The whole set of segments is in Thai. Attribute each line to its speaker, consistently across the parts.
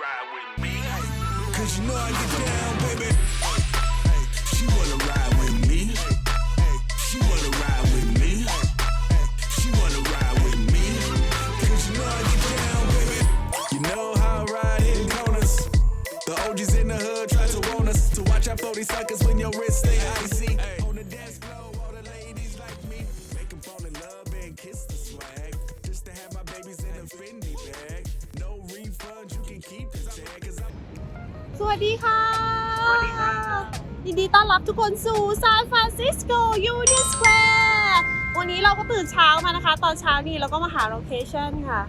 Speaker 1: ride with me?
Speaker 2: Cause you know I get down, baby. She wanna ride with me. She wanna ride with me. She wanna ride with me. Cause you know I get down, baby. You know how I ride in corners. The OGs in the hood try to warn us to watch out for these suckers when your wrist stay icy.
Speaker 3: วัสดีค่ะ สวัสดีค่ะยินดีต้อนรับทุกคนสู่ซานฟรานซิสโกยูเนียนสแควร์วันนี้เราก็ตื่นเช้ามานะคะ ตอนเช้านี่เราก็มาหาโลเคชันค่ะ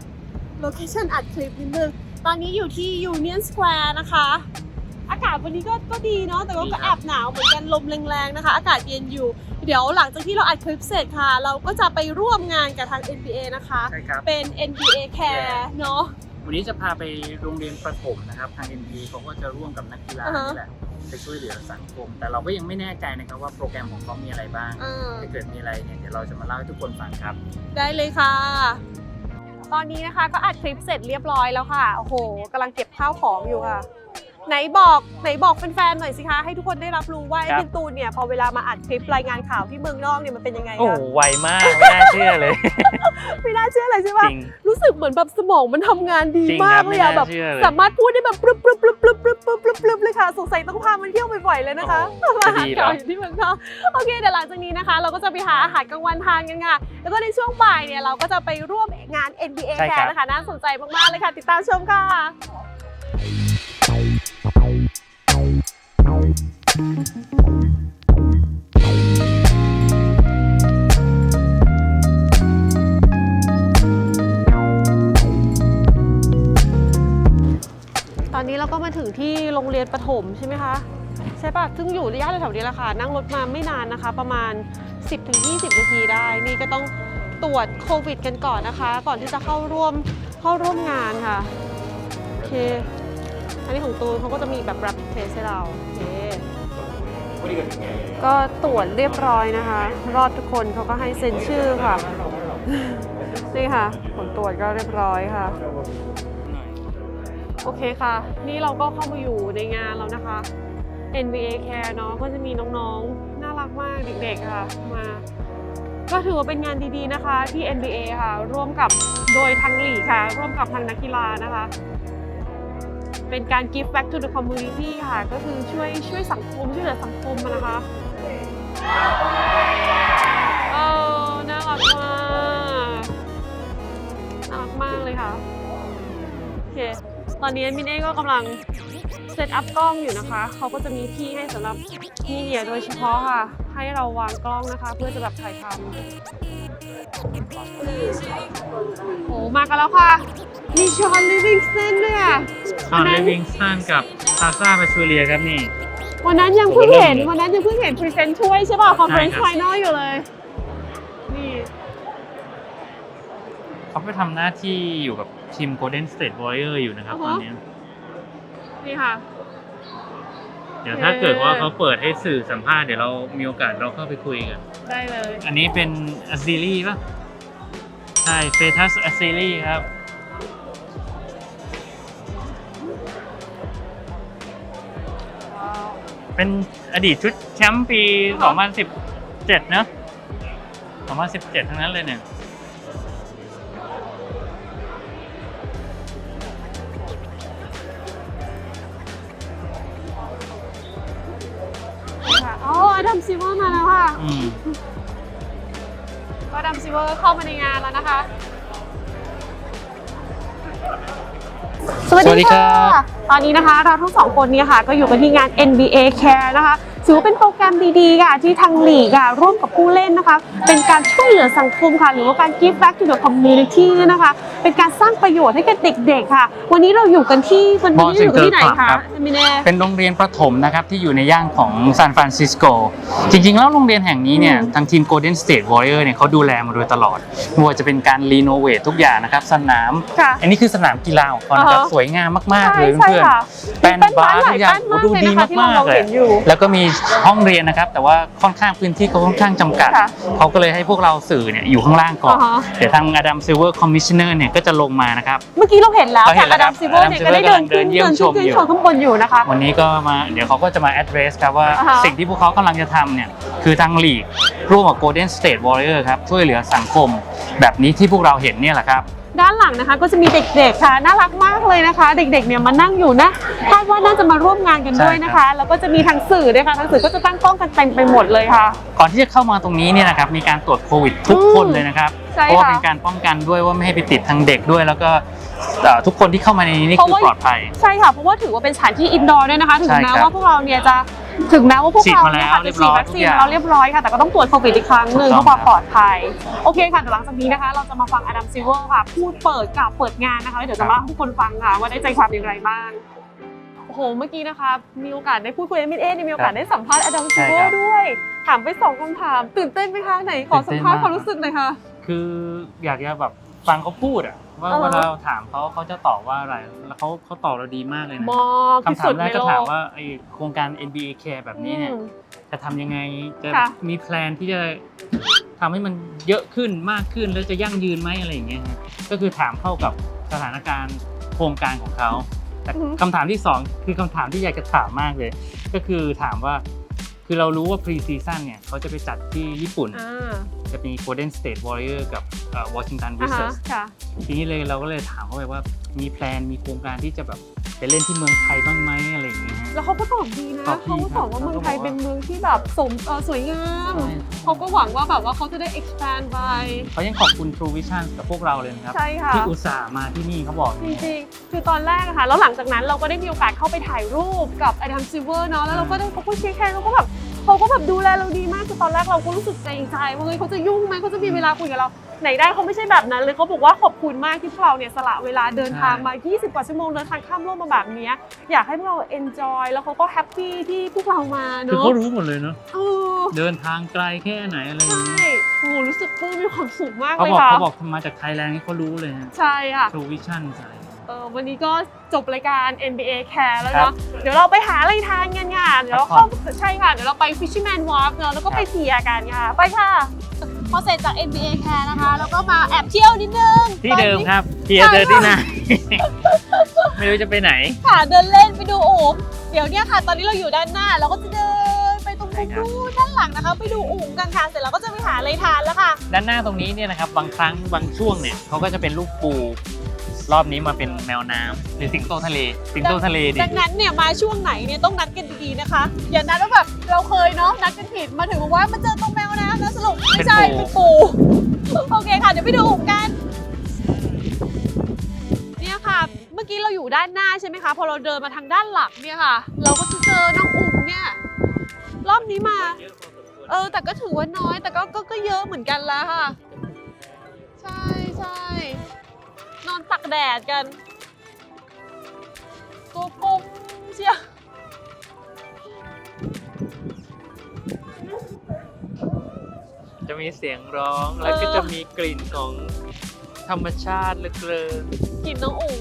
Speaker 3: โลเคชันอัดคลิปนิดนึง ตอนนี้อยู่ที่ยูเนียนสแควร์นะคะ อากาศวันนี้ก็ก็ดีเนาะ แต่ว่าก็แอบหนาวเหมือนกันลมแรงๆนะคะ อากาศเย็นอยู่ เดี๋ยวหลังจากที่เราอัดคลิปเสร็จค่ะ เราก็จะไปร่วมงานกับทาง NBA นะคะ
Speaker 4: ใช่ครับ
Speaker 3: เป็น NBA Care เนาะ
Speaker 4: วันนี้จะพาไปโรงเรียนประถมนะครับ ทาง NP เขาก็จะร่วมกับนักกีฬา
Speaker 3: อ่าฮะ
Speaker 4: นี่แหละไปช่วยเหลือสังคม แต่เราก็ยังไม่แน่ใจนะครับว่าโปรแกรมของเขามีอะไรบ้าง
Speaker 3: อ่า
Speaker 4: ถ้าเกิดมีอะไรเนี่ยเดี๋ยวเราจะมาเล่าให้ทุกคนฟังครับ
Speaker 3: ได้เลยค่ะ ตอนนี้นะคะก็อัดคลิปเสร็จเรียบร้อยแล้วค่ะ โอ้โหกำลังเก็บข้าวของอยู่ค่ะ ไหนบอกไหนบอกแฟนๆหน่อยสิคะ ให้ทุกคนได้รับรู้ว่าไอ้
Speaker 5: ครับ
Speaker 3: เป็นตูนเนี่ยพอเวลามาอัดคลิปรายงานข่าวที่เมืองนอกเนี่ยมันเป็นยังไง
Speaker 5: โอ้
Speaker 3: อะ
Speaker 5: โหไวมากไม่น่าเชื่อเลย
Speaker 3: ไม่น่าเชื่อเลยใช่
Speaker 5: จ
Speaker 3: ปะ
Speaker 5: ริง
Speaker 3: รู้สึกเหมือนแบบสมองมันทำงานดี
Speaker 5: จริง
Speaker 3: มา
Speaker 5: ครั
Speaker 3: ก
Speaker 5: บ
Speaker 3: เลยอะ
Speaker 5: ไม่น่า
Speaker 3: แบบ
Speaker 5: เชื่อเลย
Speaker 3: สามารถพูดได้แบบปรึบปรึบปรึบปรึบปรึบปรึบปรึบปรึบเลยค่ะสงสัยต้องพามันเที่ยวบ่อยๆเลยนะคะ
Speaker 5: โอ้โห
Speaker 3: มา
Speaker 5: จะ
Speaker 3: หา
Speaker 5: ดีเหรอ
Speaker 3: ข่าวอยู่ที่เมืองนอกโอเคเดี๋ยวหลังจากนี้นะคะ เราก็จะไปหาอาหารกลางวันทานกันค่ะแล้วก็ในช่วงบ่ายเนี่ยเราก็จะไปร่วมงาน NBA
Speaker 5: ใช่
Speaker 3: แค
Speaker 5: ครับ
Speaker 3: ร์นะคะน่าสนใจมากๆเลยค่ะ ติดตามชมค่ะ ตอนนี้เราก็มาถึงที่โรงเรียนประถมใช่ไหมคะ ใช่ปะซึ่งอยู่ระยะแถวๆนี้แหละค่ะ นั่งรถมาไม่นานนะคะ ประมาณ 10-20 นาทีได้ นี่ก็ต้องตรวจโควิด กันก่อนนะคะ ก่อนที่จะเข้าร่วมเข้าร่วมงานค่ะ โอเค อันนี้ของตูนเขาก็จะมีแบบ rapid test ให้เรา โอเค ก็ตรวจเรียบร้อยนะคะ รอดทุกคนเขาก็ให้เซ็นชื่อค่ะ นี่ค่ะ ผลตรวจก็เรียบร้อยค่ะ โอเคค่ะ นี่เราก็เข้ามาอยู่ในงานแล้วนะคะ NBA Care เนาะก็จะมีน้องๆ น่ารักมากเด็กๆค่ะมา ก็ถือว่าเป็นงานดีๆนะคะที่ NBA ค่ะ ร่วมกับโดยทางหลีค่ะ ร่วมกับทางนักกีฬานะคะ เป็นการ give back to the community ค่ะ ก็คือช่วยช่วยสังคมช่วยเหลือสังคมนะคะเออน่ารักมากน่ารักมากเลยค่ะ โอเค ตอนนี้มินเองก็กำลังเซตอัพกล้องอยู่นะคะ เขาก็จะมีที่ให้สำหรับมีเดียโดยเฉพาะค่ะ ให้เราวางกล้องนะคะ เพื่อจะแบบถ่ายทำโอ้มากันแล้วค่ะ มีชอนลิวิงสตันด้วยอะ
Speaker 4: อนเลวิงสตันกับซาซาปาชูเลียครับนี่
Speaker 3: วันนั้นยังเพิ่งเห็น
Speaker 4: โอ้โห
Speaker 3: วันนั้นยังเพิ่งเห็นพรีเซนต์ถ้วยใช่ป่ะคอนเฟอเรนซ์
Speaker 4: ใช่
Speaker 3: ไฟ
Speaker 4: ครับ
Speaker 3: นอลอยู่เลย นี่
Speaker 4: เขาไปทำหน้าที่อยู่กับทีม Golden State Warrior อยู่นะครับ
Speaker 3: อือ
Speaker 4: ต
Speaker 3: ฮะ
Speaker 4: อนนี้
Speaker 3: นี่ค่ะ
Speaker 4: เดี๋ยวถ้าเกิดว่าเขาเปิดให้สื่อสัมภาษณ์เดี๋ยวเรามีโอกาสเราเข้าไปคุยกัน
Speaker 3: ได้เลย
Speaker 4: อันนี้เป็นอ z ซิลี่ป่ะ ใช่เฟทัสอ z ซิลี่ครับ เป็นอดีตชุดแชมป์ปี 2017 เนอะ2017 ทั้งนั้นเลยเนี่ย
Speaker 3: นี่ค่ะอ๋ออดัมซิเวอร์มาแล้วค่ะ
Speaker 4: อืม
Speaker 3: ก็อดัมซิเวอร์เข้ามาในงานแล้วนะคะ สวัส
Speaker 4: สวัสดี
Speaker 3: ดี
Speaker 4: ครั
Speaker 3: ค่ะ
Speaker 4: บ
Speaker 3: ตอนนี้นะคะเราทั้งสองคนเนี่ยค่ะก็อยู่กันที่งาน NBA Care นะคะถือว่าเป็นโปรแกรมดีๆค่ะที่ทางหลีกค่ะร่วมกับผู้เล่นนะคะ เป็นการช่วยเหลือสังคมค่ะ หรือว่าการ give back to the community เนี่ยนะคะ เป็นการสร้างประโยชน์ให้กับเด็กๆค่ะ วันนี้เราอยู่กันที่วันนี้อยู่กันที่ไหน
Speaker 4: Ball Center
Speaker 3: คะ
Speaker 4: ครับ
Speaker 3: มิเน่
Speaker 4: เป็นโรงเรียนประถมนะครับที่อยู่ในย่านของซานฟรานซิสโก จริงๆ แล้วโรงเรียนแห่งนี้เนี่ย
Speaker 3: อืม
Speaker 4: ทางทีม Golden State Warrior เนี่ยเขาดูแลมาโดยตลอดไม่ว่าจะเป็นการรีโนเวททุกอย่างนะครับสนาม
Speaker 3: ค่ะ
Speaker 4: อันนี้คือสนามกีฬาของเขานะครับ
Speaker 3: อ่าฮะ
Speaker 4: สวยงามมากๆ
Speaker 3: ใช่
Speaker 4: เลย
Speaker 3: ใช่
Speaker 4: เพื่อน
Speaker 3: ค่ะ
Speaker 4: ๆแป้น
Speaker 3: มีแป้น
Speaker 4: บาร์
Speaker 3: หลาย
Speaker 4: ทุกอย่าง
Speaker 3: แป้น
Speaker 4: โอ้
Speaker 3: มาก
Speaker 4: ดู
Speaker 3: เลย
Speaker 4: ดี
Speaker 3: นะคะที่เรา
Speaker 4: มากๆเลย
Speaker 3: เห็นอยู่
Speaker 4: แล้วก็มีห้องเรียนนะครับ แต่ว่าค่อนข้างพื้นที่เขาค่อนข้างจำกัด
Speaker 3: ค่ะ
Speaker 4: เขาก็เลยให้พวกเราสื่อเนี่ยอยู่ข้างล่างก่อน
Speaker 3: อ่าฮะ
Speaker 4: เดี๋ยวทางอดัมซิลเวอร์คอมมิชเนอร์เนี่ยก็จะลงมานะครับ
Speaker 3: เมื่อกี้เราเห็นแล้ว
Speaker 4: เราเห็
Speaker 3: จาก
Speaker 4: นแล้ว
Speaker 3: อดัมซิเวอ
Speaker 4: ครับ
Speaker 3: ร์เนี่ย
Speaker 4: Adam
Speaker 3: ก็ได้
Speaker 4: Silver
Speaker 3: เดินขึ้น
Speaker 4: กำลังเดินเยี่ยม
Speaker 3: เดิน
Speaker 4: ช
Speaker 3: ขึ้น
Speaker 4: ม
Speaker 3: เดิน
Speaker 4: อยู่
Speaker 3: ชมข้างบนอยู่นะคะ
Speaker 4: วันนี้ก็มาเดี๋ยวเขาก็จะมา address ครับว่า
Speaker 3: อ่าฮะ
Speaker 4: สิ่งที่พวกเขากำลังจะทำเนี่ย คือทางลีกร่วมกับ Golden State Warrior ครับ ช่วยเหลือสังคม แบบนี้ที่พวกเราเห็นเนี่ยแหละครับ
Speaker 3: ด้านหลังนะคะก็จะมีเด็กๆค่ะน่ารักมากเลยนะคะ เด็กๆเนี่ยมานั่งอยู่นะคาดว่าน่าจะมาร่วมงานกันด้วยนะคะ แล้วก็จะมีทางสื่อด้วยค่ะทางสื่อก็จะตั้งกล้องกันเต็มไปหมดเลยค่ะ
Speaker 4: ก่อนที่จะเข้ามาตรงนี้เนี่ยนะครับมีการตรวจโควิดทุกคนเลยนะครับ
Speaker 3: ใช่
Speaker 4: เพราะว่า
Speaker 3: ค่ะ
Speaker 4: เป็นการป้องกันด้วยว่าไม่ให้ไปติดทางเด็กด้วย แล้วก็เอ่อทุกคนที่เข้ามาในนี้นี่
Speaker 3: เพราะ
Speaker 4: คือ
Speaker 3: ว่า
Speaker 4: ปลอดภัย
Speaker 3: ใช่ค่ะ เพราะว่าถือว่าเป็นสถานที่อินดอร์ด้วยนะคะ ถึง
Speaker 4: ใช่
Speaker 3: แม้
Speaker 4: ครับ
Speaker 3: ว่าพวกเราเนี่ยจะถึงแม้ว่าพวก
Speaker 4: ฉีด
Speaker 3: เรา
Speaker 4: มา
Speaker 3: เนี่ย
Speaker 4: แล้ว
Speaker 3: ค่ะ
Speaker 4: เรี
Speaker 3: จะ
Speaker 4: ยบ
Speaker 3: ฉี
Speaker 4: ร้
Speaker 3: ด
Speaker 4: อย
Speaker 3: วัคซีน
Speaker 4: ทุกอย่าง
Speaker 3: เราเรียบร้อยค่ะ แต่ก็ต้องตรวจโควิดอีกครั้งหนึ่ง
Speaker 4: ถู
Speaker 3: เพื่
Speaker 4: ก
Speaker 3: อ
Speaker 4: ต้อง
Speaker 3: ความปลอดภัย โอเคค่ะเดี๋ยวหลังจากนี้นะคะ เราจะมาฟังอดัมซิลเวอร์ค่ะ พูดเปิดกับเปิดงานนะคะแล้วเดี๋ยวจะมาให้ทุกคนฟังค่ะ ว่าได้ใจความอย่างไรบ้าง โอ้โห เมื่อกี้นะคะ มีโอกาสได้พูดคุยกับมิดเอะมีโอกาสได้สัมภาษณ์อดัมซิลเวอ
Speaker 4: ใช่ครั
Speaker 3: ร์
Speaker 4: บ
Speaker 3: ด้วย ถามไปสองคำถาม ตื่นเต้นไหมคะไหนขอสัมภาษณ์
Speaker 4: ตื่นเต้นมาก
Speaker 3: ความรู้สึกหน่อยค่ะ
Speaker 4: คืออยากจะแบบฟังเขาพูดอะว่า
Speaker 3: อ่าฮะ
Speaker 4: เวลาเราถามเขาเขาจะตอบว่าอะไร แล้วเขาเขาตอบเราดีมากเลยนะ
Speaker 3: มากที่
Speaker 4: คำถา
Speaker 3: สุ
Speaker 4: ม
Speaker 3: ด
Speaker 4: แร
Speaker 3: ใน
Speaker 4: กก็
Speaker 3: โล
Speaker 4: ถาม
Speaker 3: ก
Speaker 4: ว่าไอโครงการ NBA Care แบบนี้เนี่ย
Speaker 3: อืม
Speaker 4: จะทำยังไง จะ
Speaker 3: ค่ะ
Speaker 4: มีแพลนที่จะทำให้มันเยอะขึ้นมากขึ้นแล้วจะยั่งยืนไหมอะไรอย่างเงี้ยฮะก็คือถามเข้ากับสถานการณ์โครงการของเขา แต่
Speaker 3: อือฮึ
Speaker 4: คำถามที่สองคือคำถามที่อยากจะถามมากเลย ก็คือถามว่า คือเรารู้ว่า pre season เนี่ยเขาจะไปจัดที่ญี่ปุ่น
Speaker 3: อ่า
Speaker 4: จะมี Golden State Warrior กับเอ่อ Washington
Speaker 3: อ่าฮะ
Speaker 4: Wizards
Speaker 3: ค่ะ
Speaker 4: ทีนี้เลยเราก็เลยถามเขาไปว่ามีแพลนมีโครงการที่จะแบบไปเล่นที่เมืองไทยบ้างไหมอะไร
Speaker 3: แล้วเขาก็ตอบดีนะ
Speaker 4: ตอบดี
Speaker 3: เขาก็ตอบว่า
Speaker 4: ครับ
Speaker 3: เมืองไทย
Speaker 4: เขาก็บอกว่า
Speaker 3: เป็นเมืองที่แบบสมเอ่อสวยงาม
Speaker 4: ใช่
Speaker 3: เขาก็หวังว่าแบบว่าเขาจะได้ expand ไป
Speaker 4: เขายังขอบคุณ True Vision กับพวกเราเลยนะครับ
Speaker 3: ใช่ค่ะ
Speaker 4: ที่อุตส่าห์มาที่นี่เขาบอก
Speaker 3: จริงๆ คือตอนแรกอะค่ะ แล้วหลังจากนั้นเราก็ได้มีโอกาสเข้าไปถ่ายรูปกับอดัมซิลเวอร์เนาะ แล้วเราก็ได้เขาก็เช็คแฮนด์เขาก็แบบเขาก็แบบดูแลเราดีมากคือตอนแรกเราก็รู้สึกเกรงใจว่าเฮ้ยเขาจะยุ่งไหมเขาจะมีเวลาคุยกับเรา ไหนได้เขาไม่ใช่แบบนั้นเลยเขาบอกว่าขอบคุณมากที่พวกเราเนี่ยสละเวลาเดินทางมา 20 กว่าชั่วโมงเดินทางข้ามโลกมาแบบเนี้ยอยากให้พวกเรา enjoy แล้วเขาก็แฮปปี้ที่พวกเรามา
Speaker 4: คือ
Speaker 3: เนาะ
Speaker 4: เขารู้หมดเลยเนาะ
Speaker 3: เออ
Speaker 4: เดินทางไกลแค่ไหนอะไรอย่าง
Speaker 3: ใช่
Speaker 4: เงี้ย
Speaker 3: โอ้โหรู้สึกปลื้มมีความสุขมาก
Speaker 4: เขา
Speaker 3: เลย
Speaker 4: บอก
Speaker 3: ค่ะ
Speaker 4: เขาบอกมาจากไทยแลนด์นี่เขารู้เลยฮะ
Speaker 3: ใช่ค่ะ
Speaker 4: True Vision ใช่
Speaker 3: เออวันนี้ก็จบรายการ NBA Care แล้ว
Speaker 4: ครั
Speaker 3: เนาะ
Speaker 4: บ
Speaker 3: เดี๋ยวเราไปหาอะไรทานกันค่ะ เดี๋ยวเรา
Speaker 4: พักผ่
Speaker 3: เข้า
Speaker 4: อน
Speaker 3: ใช่ค่ะ เดี๋ยวเราไป Fisherman Wharf เนาะ แล้วก็ไป
Speaker 4: ครับ
Speaker 3: เทียกันค่ะ ไปค่ะ พอเสร็จจาก NBA Care นะคะ แล้วก็มาแอบเที่ยวนิดนึง
Speaker 4: ที่เดิม
Speaker 3: ตอนนี้
Speaker 4: ครับเทียเจอที่ไหนไม่รู้จะไปไหน
Speaker 3: ค่ะเดินเล่นไปดูโอ่งเดี๋ยวเนี่ยค่ะ ตอนนี้เราอยู่ด้านหน้าเราก็จะเดินไปตรง
Speaker 4: ใช่ครับ
Speaker 3: นู้นด้านหลังนะคะ ไปดูโอ่งกันค่ะเสร็จแล้วก็จะไปหาอะไรทานแล้วค่ะ
Speaker 4: ด้านหน้าตรงนี้เนี่ยนะครับบางครั้งบางช่วงเนี่ยเขาก็จะเป็นลูกปู รอบนี้มาเป็นแมวน้ำหรือสิงโตทะเล สิงโตทะเลดิ
Speaker 3: ดังนั้นเนี่ยมาช่วงไหนเนี่ยต้องนัดกันดีๆนะคะ อย่านัดว่าแบบเราเคยเนาะนัดกันผิดมาถึงบอกว่ามาเจอตรงแมวน้ำแล้วสรุปไม่ใช่
Speaker 4: เป็
Speaker 3: เป็น
Speaker 4: นปู
Speaker 3: ปูโอเคค่ะเดี๋ยวไปดูอุ๋งกัน เนี่ยค่ะ เมื่อกี้เราอยู่ด้านหน้าใช่ไหมคะ พอเราเดินมาทางด้านหลังเนี่ยค่ะ เราก็จะเจอน้องอุ๋งเนี่ยรอบนี้มา เออ แต่ก็ถือว่าน้อยแต่ก็ก็ก็เยอะเหมือนกันแล้วค่ะ ใช่ใช่ นอนตักแดดกัน ตัวกลมเชียว
Speaker 4: จะมีเสียงร้องแล้วก็จะมีกลิ่นของธรรมชาติเหลือเกิน
Speaker 3: กินน้องอุ๋ง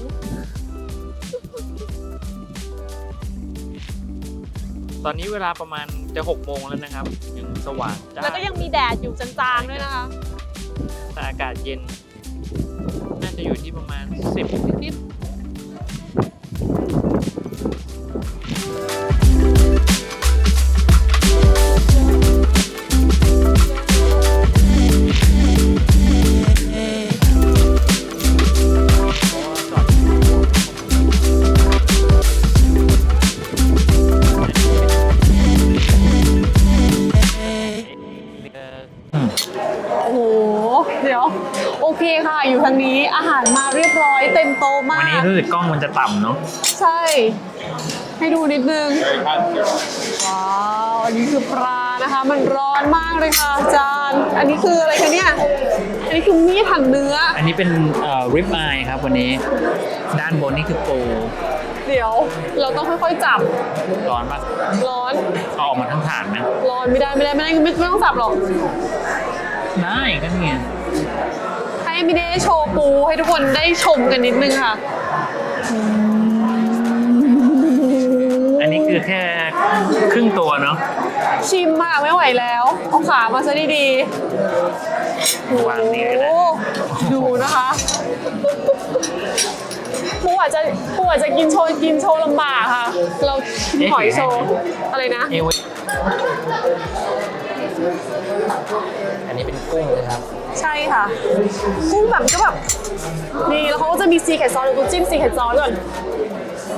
Speaker 4: ตอนนี้เวลาประมาณจะหกโมงแล้วนะครับยังสว่างจ้า
Speaker 3: แล้วก็ยังมีแดดอยู่จางๆด้วยนะคะ
Speaker 4: แต่อากาศเย็นน่าจะ อยู่ที่ประมาณ 10นิด
Speaker 3: เดี๋ยวโอเคค่ะ อยู่ทางนี้อาหารมาเรียบร้อยเต็มโตะมา
Speaker 4: วันนี้
Speaker 3: ก
Speaker 4: รู้สึกกล้องมันจะต่ำเนาะ
Speaker 3: ใช่ ให้ดูนิดนึง ว้าว อันนี้คือปลานะคะ มันร้อนมากเลยค่ะอาจารย์ อันนี้คืออะไรคะเนี่ย อันนี้คือมีดหั่นเนื้อ
Speaker 4: อันนี้เป็นเอ่อริบอายครับวันนี้ ด้านบนนี่คือปู
Speaker 3: เดี๋ยว เราต้องค่อยๆจับ
Speaker 4: ร้อนปะ
Speaker 3: ร้อน
Speaker 4: เอาออกมาทั้งถาดไหม
Speaker 3: ร้อนไม่ได้ไม่ได้ไม่ได้ไม่ไม่ต้องจับหรอก
Speaker 4: ได้ก็เนี่ย
Speaker 3: ให้ไม่ได้โชว์ปูให้ทุกคนได้ชมกันนิดนึงค่ะ
Speaker 4: อันนี้คือแค่ครึ่งตัวเนาะ
Speaker 3: ชิมมากไม่ไหวแล้วเอาขามาซะดีๆ
Speaker 4: วางนี่ก็ได้
Speaker 3: โอ้ดูนะคะปูอาจจะปูอาจจะกินโชว์กินโชว์ลำบากค่ะ เรากินหอยโชว์อะไรนะ
Speaker 5: เอว อันนี้เป็นกุ้งนะครับ
Speaker 3: ใช่ค่ะกุ้งแบบก็แบบนี่แล้วเขาก็จะมีซีเค็ดซอสเดี๋ยวกูจิ้มซีเค็ดซอสก่อน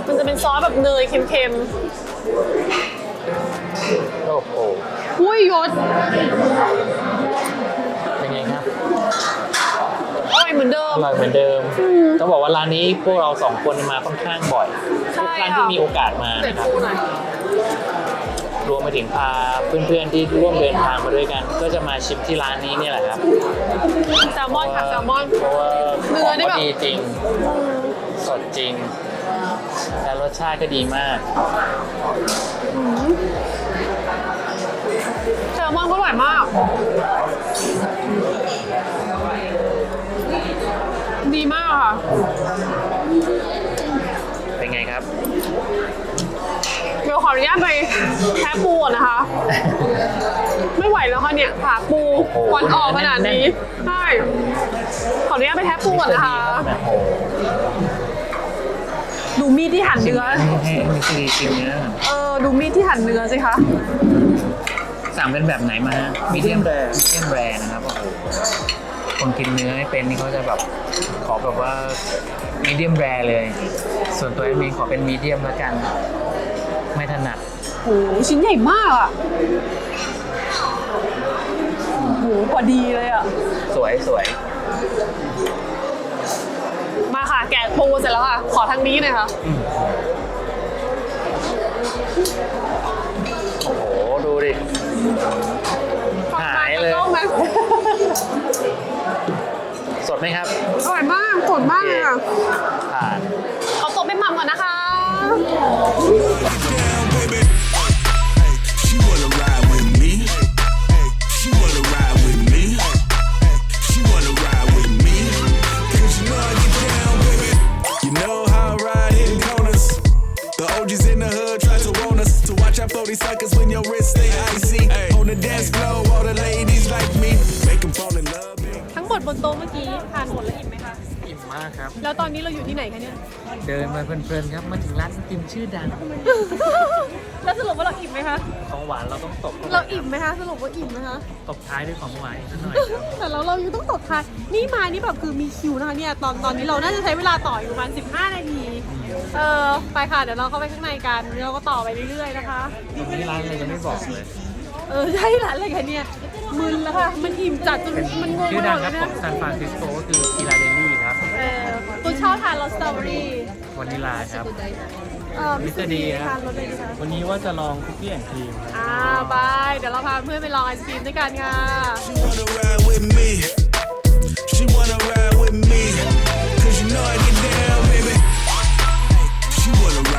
Speaker 3: มันจะเป็นซอสแบบเนยเค็ม
Speaker 5: โอ้โห
Speaker 3: ๆอุ้ยยศ
Speaker 5: เป็นไงครับ
Speaker 3: อร่อยเหมือนเดิ
Speaker 5: อ
Speaker 3: ม
Speaker 5: ร่อยเหมือนเดิม ต้องบอกว่าร้านนี้พวกเราสองคนมาค่อนข้างบ่อย
Speaker 3: ใช่
Speaker 5: ทุกครั้ง
Speaker 3: ค่ะ
Speaker 5: ที่มีโอกาสมา
Speaker 3: เด็ด
Speaker 5: นะครับ
Speaker 3: ปูหน่อย
Speaker 5: รวมไปถึงพาเพื่อนๆที่ร่วมเดินทางมาด้วยกัน ก็จะมาชิมที่ร้านนี้เนี่ยแหละครับ
Speaker 3: แซลมอนค่ะแซลมอน
Speaker 5: เพราะว่า
Speaker 3: เนื้
Speaker 5: ข
Speaker 3: อ
Speaker 5: อง
Speaker 3: นี่
Speaker 5: ก็
Speaker 3: แบบ
Speaker 5: ดีจริง สดจริง และรสชาติก็ดีมาก
Speaker 3: แซลมอนก็อร่อยมาก ดีมากค่ะ ออนุญาตไปแพ้ปูก่อนนะคะ ไม่ไหวแล้วค่ะเนี่ยขาปูควันออกขนาดนี้ใช่ขออนุญาตไปแพ้ปูก่อนนะคะ ดูมีดที่หั่นเนื้อ
Speaker 4: ให้มิสซีชิมเนื้อ
Speaker 3: เออดูมีดที่หั่นเนื้อสิคะ
Speaker 4: สั่งเป็นแบบไหนมาฮะมีเดียมแรมีเดียมแรนะครับโอ้โหคนกินเนื้อไม่เป็นนี่เขาจะแบบขอแบบว่ามีเดียมแรเลย ส่วนตัวแอดมินขอเป็นมีเดียมและกัน ไม่ถนัด
Speaker 3: โอ้โหชิ้นใหญ่มากอะโอ้โหพอดีเลยอะ
Speaker 5: สวยสวย
Speaker 3: มาค่ะ แกะปูเสร็จแล้วค่ะ ขอทางนี้หน่อยค่ะ
Speaker 5: โอ้โห ดูดิ หายเลย
Speaker 3: ต้องไหม
Speaker 5: สดไหมครับ
Speaker 3: อร่อยมากสดมากเลยค่ะ
Speaker 5: ผ่านา
Speaker 3: กค
Speaker 4: รับ
Speaker 3: แล้วตอนนี้เราอยู่ที่ไหนคะเนี่ย
Speaker 4: เดินมาเพลินๆครับ มาถึงร้านไอติมชื่อดัง
Speaker 3: แล้วสรุปว่าเราอิ่มไหมคะ
Speaker 4: ของหวานเราต้องตบข้ไป
Speaker 3: เราอิ่มไหมคะ สรุปว่าอิ่มไหมคะ
Speaker 4: ตบท้ายด้วยของหวานอีกสักหน่อยครับ
Speaker 3: แต่เราเรายังต้องตบท้ายนี่มานี่แบบคือมีคิวนะคะเนี่ย ตอนตอนนี้เราน่าจะใช้เวลาต่ออยู่ประมาณ15 นาที เออไปค่ะ เดี๋ยวเราเข้าไปข้างในกันเราก็ต่อไปเรื่อยๆนะคะ
Speaker 4: วันนี้ร้านอะไรยังไม่บอกเลย
Speaker 3: เออใช่ร้านอะไรกันเนี่ย มึนแล้วค่ะ มันอิ่มจัดจนมันงง
Speaker 4: ชื่อ
Speaker 3: ไปห
Speaker 4: ดั
Speaker 3: ม
Speaker 4: ง
Speaker 3: ด
Speaker 4: ค
Speaker 3: เล
Speaker 4: รับ
Speaker 3: ย
Speaker 4: ข
Speaker 3: เนี่
Speaker 4: อยงซานฟรานซิสโกก็คือพิลาเดลลี่ครับ
Speaker 3: เออคุณชอบทานรสสตรอเบอรี่
Speaker 4: วานิลาครับ
Speaker 3: เออมิสเตอร์ดี
Speaker 4: Mr. D ครับ
Speaker 3: ทานรสอะไรดีคะ
Speaker 4: วันนี้ว่าจะลองคุกกี้แอนด์ครีม
Speaker 3: อ่าบาย เดี๋ยวเราพาเพื่อนไปลองไอศครีมด้วยกันค่ะ
Speaker 2: She wanna ride with me. She wanna ride with me. Cause you know I get down, baby. She wanna ride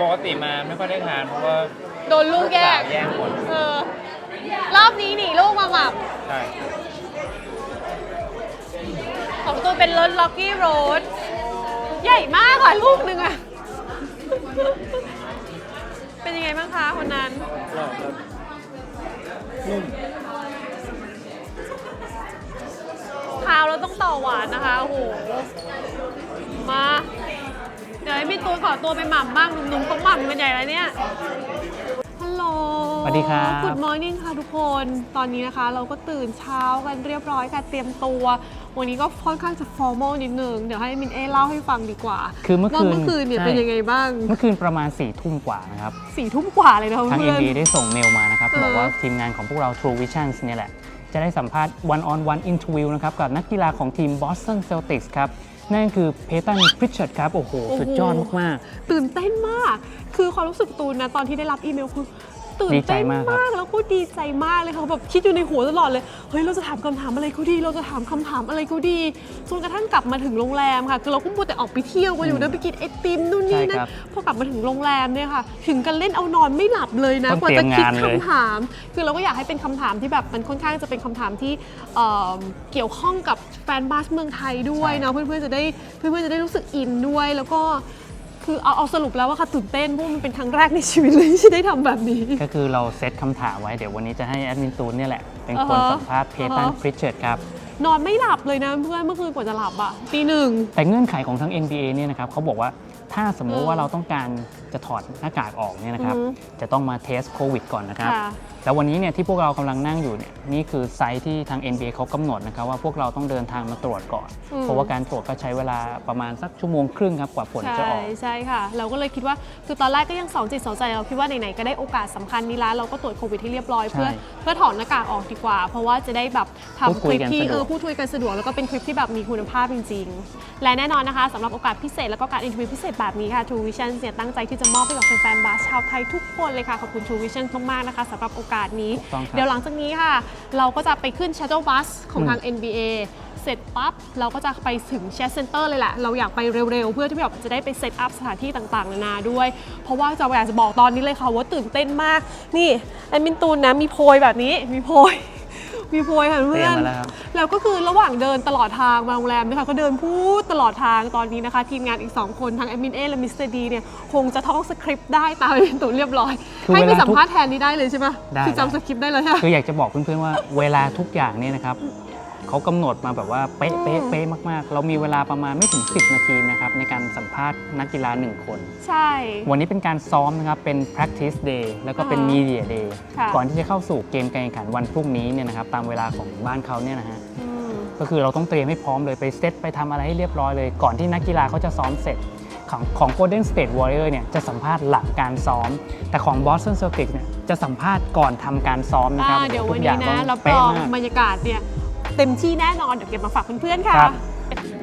Speaker 4: ปกติมาไม่ค่อยได้ทานเพราะว่า
Speaker 3: โดนลูกแยก
Speaker 4: สาวแย่งหมด
Speaker 3: เออรอบนี้หนีลูกมาหมับ
Speaker 4: ใช่
Speaker 3: ของตัวเป็นรถล็อกกี้โรดใหญ่มากอะลูกหนึ่งอะ เป็นยังไงบ้างคะคนนั้นคาวเราต้องต่อหวานนะคะ โอ้โห มา ดี๋ยวให้พี่ตูนขอตัวไปหม่ำบ้างหนุ่มๆเขาหม่ำกันใหญ่แล้วเนี่ย ฮัลโหล
Speaker 4: สวัสดีครับ
Speaker 3: Good morning ค่ะทุกคน ตอนนี้นะคะ เราก็ตื่นเช้ากันเรียบร้อยค่ะเตรียมตัว วันนี้ก็ค่อนข้างจะ formal นิดนึง เดี๋ยวให้มินเอเล่าให้ฟังดีกว่า
Speaker 4: คือเมื่อคืน
Speaker 3: ว่าเมื่อคืนเนี่ย
Speaker 4: ใช่
Speaker 3: เป็นยังไงบ้าง
Speaker 4: เมื่อคืนประมาณ4ี่ทุ่มกว่านะครับ
Speaker 3: สี่ทุ่มกว่าเลยนะ
Speaker 4: ทาง
Speaker 3: เพื่อน
Speaker 4: NBA ได้ส่งเมลมานะครับ
Speaker 3: เออ
Speaker 4: บอกว่าทีมงานของพวกเรา True Visions เนี่ยแหละ จะได้สัมภาษณ์ one on one interview นะครับ กับนักกีฬาของทีม Boston Celtics ครับ นั่นคือเพตันพริชเช r ร์ดครับ โอ้โห สุดยอดมาก
Speaker 3: ตื่นเต้นมาก คือความรู้สึกตูนนะ ตอนที่ได้รับอีเมลคือ ตื่น
Speaker 4: ดีใจ
Speaker 3: เต้น
Speaker 4: มากครับ
Speaker 3: มากแล้วก็ดีใจมากเลยค่ะแบบคิดอยู่ในหัวตลอดเลยเฮ้ยเราจะถามคำถามอะไรเขาดี เราจะถามคำถามอะไรเขาดีจนกระทั่งกลับมาถึงโรงแรมค่ะคือเราก็พูดแต่ออกไปเที่ยวกันอยู่นะไปกินไอติมนู่นนี่
Speaker 4: ใช่
Speaker 3: นั่
Speaker 4: ครับ
Speaker 3: นพอกลับมาถึงโรงแรมเนี่ยค่ะ ถึงกันเล่นเอานอนไม่หลับเลยนะ
Speaker 4: ต้อง
Speaker 3: กว่าจะคิด
Speaker 4: เตรียมงานเลย
Speaker 3: คำถาม คือเราก็อยากให้เป็นคำถามที่แบบมันค่อนข้างจะเป็นคำถามที่เอ่อเกี่ยวข้องกับแฟนบาสเมืองไทยด้วยเนาะเพื่อนๆจะได้เพื่อนๆจะได้รู้สึกอินด้วยแล้วก็ คือเอาเอาสรุปแล้วว่าค่ะตื่นเต้นเพราะว่ามันเป็นครั้งแรกในชีวิตเลยที่ได้ทำแบบนี้
Speaker 4: ๆก็คือเราเซตคำถามไว้เดี๋ยววันนี้จะให้แอดมินตูนเนี่ยแหละ เป็นคน
Speaker 3: อ่าฮะ
Speaker 4: สัมภาษณ์เพตัน
Speaker 3: อ่าฮะ
Speaker 4: พริชเช r ร์ดครับ
Speaker 3: นอนไม่หลับเลยนะเพื่อนเมื่อคืนกว่าจะหลับอะตีหนึ่ง
Speaker 4: แต่เงื่อนไขของทั้ง NBA เนี่ยนะครับเขาบอกว่าถ้าสมมุ
Speaker 3: อื
Speaker 4: ติ
Speaker 3: ม
Speaker 4: ว่าเราต้องการจะถอดหน้ากากออกเนี่ยนะครับ
Speaker 3: อือฮึ
Speaker 4: จะต้องมาเทสโควิดก่อนนะครับ
Speaker 3: ค่ะ
Speaker 4: แล้ววันนี้เนี่ยที่พวกเรากำลังนั่งอยู่เนี่ยนี่คือไซต์ที่ทาง NBA เขากำหนดนะครับว่าพวกเราต้องเดินทางมาตรวจก่อน
Speaker 3: อืม
Speaker 4: เพราะว่าการตรวจก็ใช้เวลาประมาณสักชั่วโมงครึ่งครับกว่าผลจะออก
Speaker 3: ใช่ใช่ค่ะ เราก็เลยคิดว่าคือตอนแรกก็ยังสองจิตสองใจเราคิดว่าไหนๆก็ได้โอกาสสำคัญนี้แล้วเราก็ตรวจโควิดที่เรียบร้อย
Speaker 4: ใช่
Speaker 3: เพื่อเพื่อถอดหน้ากากออกดีกว่า เพราะว่าจะได้แบบ
Speaker 4: พูด
Speaker 3: ทำค
Speaker 4: คุย
Speaker 3: ลิป
Speaker 4: กัน
Speaker 3: ที่
Speaker 4: สะดวก
Speaker 3: เออพูดคุยกันสะดวกแล้วก็เป็นคลิปที่แบบมีคุณภาพจริง ๆ และแน่นอนนะคะสำหรับโอกาสพิเศษแล้วก็การอินเทอร์วิวพิเศษแบบนี้ค่ะ True Vision เนี่ยตั้งใจที่จะมอบให้กับแฟนๆบาสชาวไทยทุกคนเลยค่ะขอบคุณ True Vision มากๆนะคะสำหรับโอกาสนี้
Speaker 4: ถูกต้องครับ
Speaker 3: เดี๋ยวหลังจากนี้ค่ะ เราก็จะไปขึ้น Shadow Bus ของทาง NBA เสร็จปั๊บเราก็จะไปถึง Chat Center เลยแหละ เราอยากไปเร็วๆ เพื่อที่แบบจะได้ไปเซตอัพสถานที่ต่างๆ นานาด้วย เพราะว่าจะอยากจะบอกตอนนี้เลยค่ะว่าตื่นเต้นมาก นี่แอดมินตูนนะมีโพยแบบนี้มีโพย มีโพยค่ะ
Speaker 4: เต
Speaker 3: เพื่
Speaker 4: รี
Speaker 3: อย
Speaker 4: ม
Speaker 3: น
Speaker 4: มาแล้วครับ
Speaker 3: แล้วก็คือระหว่างเดินตลอดทางมาโรงแรมนะคะก็เดินพูดตลอดทางตอนนี้นะคะ ทีมงานอีก 2 คนทั้งแอดมินเอและมิสเตอร์ดีเนี่ยคงจะท่องสคริปต์ได้ตามเป็นตัวเรียบร้อย
Speaker 4: คือ
Speaker 3: ให้ไป
Speaker 4: เวลา
Speaker 3: สัม
Speaker 4: ทุก
Speaker 3: ภาษณ์แทนนี้ได้เลยใช่ปะ
Speaker 4: ได้
Speaker 3: คือจำสคริปต์ได้เลยใช่ปะ
Speaker 4: คืออยากจะบอกเพื่อนๆว่าเวลาทุกอย่างเนี่ยนะครับ เขากำหนดมาแบบว่าเป๊ะเป๊ะเป๊ะมากๆ เรามีเวลาประมาณไม่ถึง 10 นาทีนะครับในการสัมภาษณ์นักกีฬาหนึ่งคน
Speaker 3: ใช่
Speaker 4: วันนี้เป็นการซ้อมนะครับ เป็น practice day แล้วก็เป็น
Speaker 3: อ่าฮะ
Speaker 4: media day
Speaker 3: ค่ะ
Speaker 4: ก่อนที่จะเข้าสู่เกมการแข่งขันวันพรุ่งนี้เนี่ยนะครับตามเวลาของบ้านเขาเนี่ยนะฮะ
Speaker 3: อืม
Speaker 4: ก็คือเราต้องเตรียมให้พร้อมเลยไปเซตไปทำอะไรให้เรียบร้อยเลย ก่อนที่นักกีฬาเขาจะซ้อมเสร็จของของ Golden State Warrior เนี่ยจะสัมภาษณ์หลังการซ้อม แต่ของ Boston Celtics เนี่ยจะสัมภาษณ์ก่อนทำการซ้อมนะครับ
Speaker 3: อ่าเดี๋ยว
Speaker 4: ทุ
Speaker 3: วัน
Speaker 4: กอ
Speaker 3: นี้
Speaker 4: ย่าง
Speaker 3: นะ
Speaker 4: ต้อง
Speaker 3: รับร
Speaker 4: เป๊ะ
Speaker 3: อง
Speaker 4: มาก
Speaker 3: บรรยากาศเนี่ย เต็มที่แน่นอนเดี๋ยวเก็บมาฝากเพื่อนๆค่ะ
Speaker 4: ครับ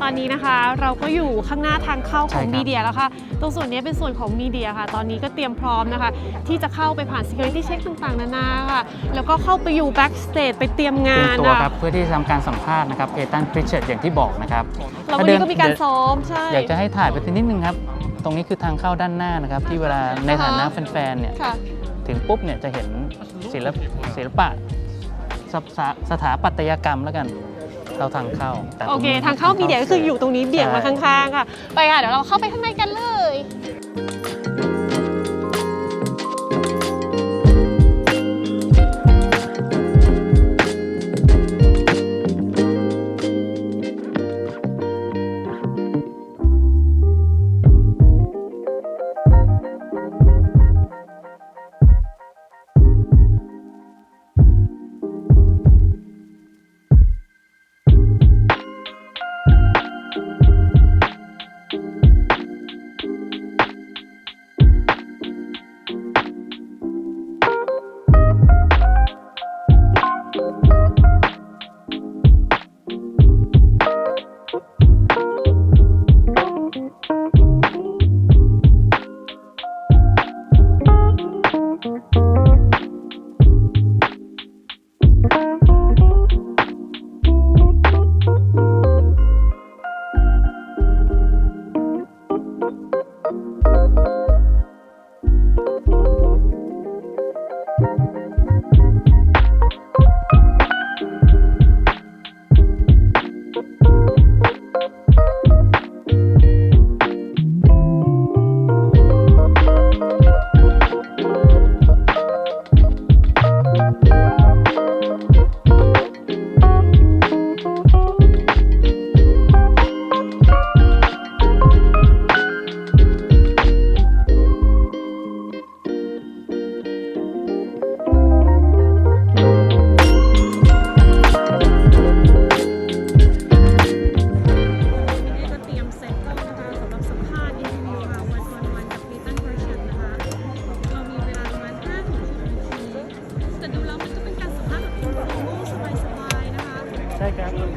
Speaker 3: ตอนนี้นะคะเราก็อยู่ข้างหน้าทางเข้าข
Speaker 4: ใช่
Speaker 3: อง
Speaker 4: ครับ
Speaker 3: มีเดียแล้วค่ะ ตรงส่วนนี้เป็นส่วนของมีเดียค่ะ ตอนนี้ก็เตรียมพร้อมนะคะ ที่จะเข้าไปผ่าน security check ต่างๆ นานาค่ะ แล้วก็เข้าไปอยู่ backstage ไปเตรียมงา
Speaker 4: เตรีย
Speaker 3: น
Speaker 4: มตัว
Speaker 3: อะ
Speaker 4: ครับเพื่อที่จะทำการสัมภาษณ์นะครับเอตันพริชเชตอย่างที่บอกนะครับ
Speaker 3: แล้ววันนี้ก็มีการซ้อมใช่
Speaker 4: อยากจะให้ถ่ายไปนิดนึงครับ ตรงนี้คือทางเข้าด้านหน้านะครับ ที่เวลาในฐานะ
Speaker 3: อ่าฮะ
Speaker 4: แฟนๆเนี่ย
Speaker 3: ค่ะ
Speaker 4: ถึงปุ๊บเนี่ยจะเห็นศิลปศิลปะ สสสถาปัตยกรรมแล้วกันเราทางเข้าแต่
Speaker 3: โอเคทางเข้ามีเดียก็คืออยู่ตรงนี้เบี่ยงมาข้างๆค่ะ ไปค่ะ เดี๋ยวเราเข้าไปข้างในกันเลย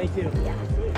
Speaker 5: Thank you.
Speaker 6: Yeah.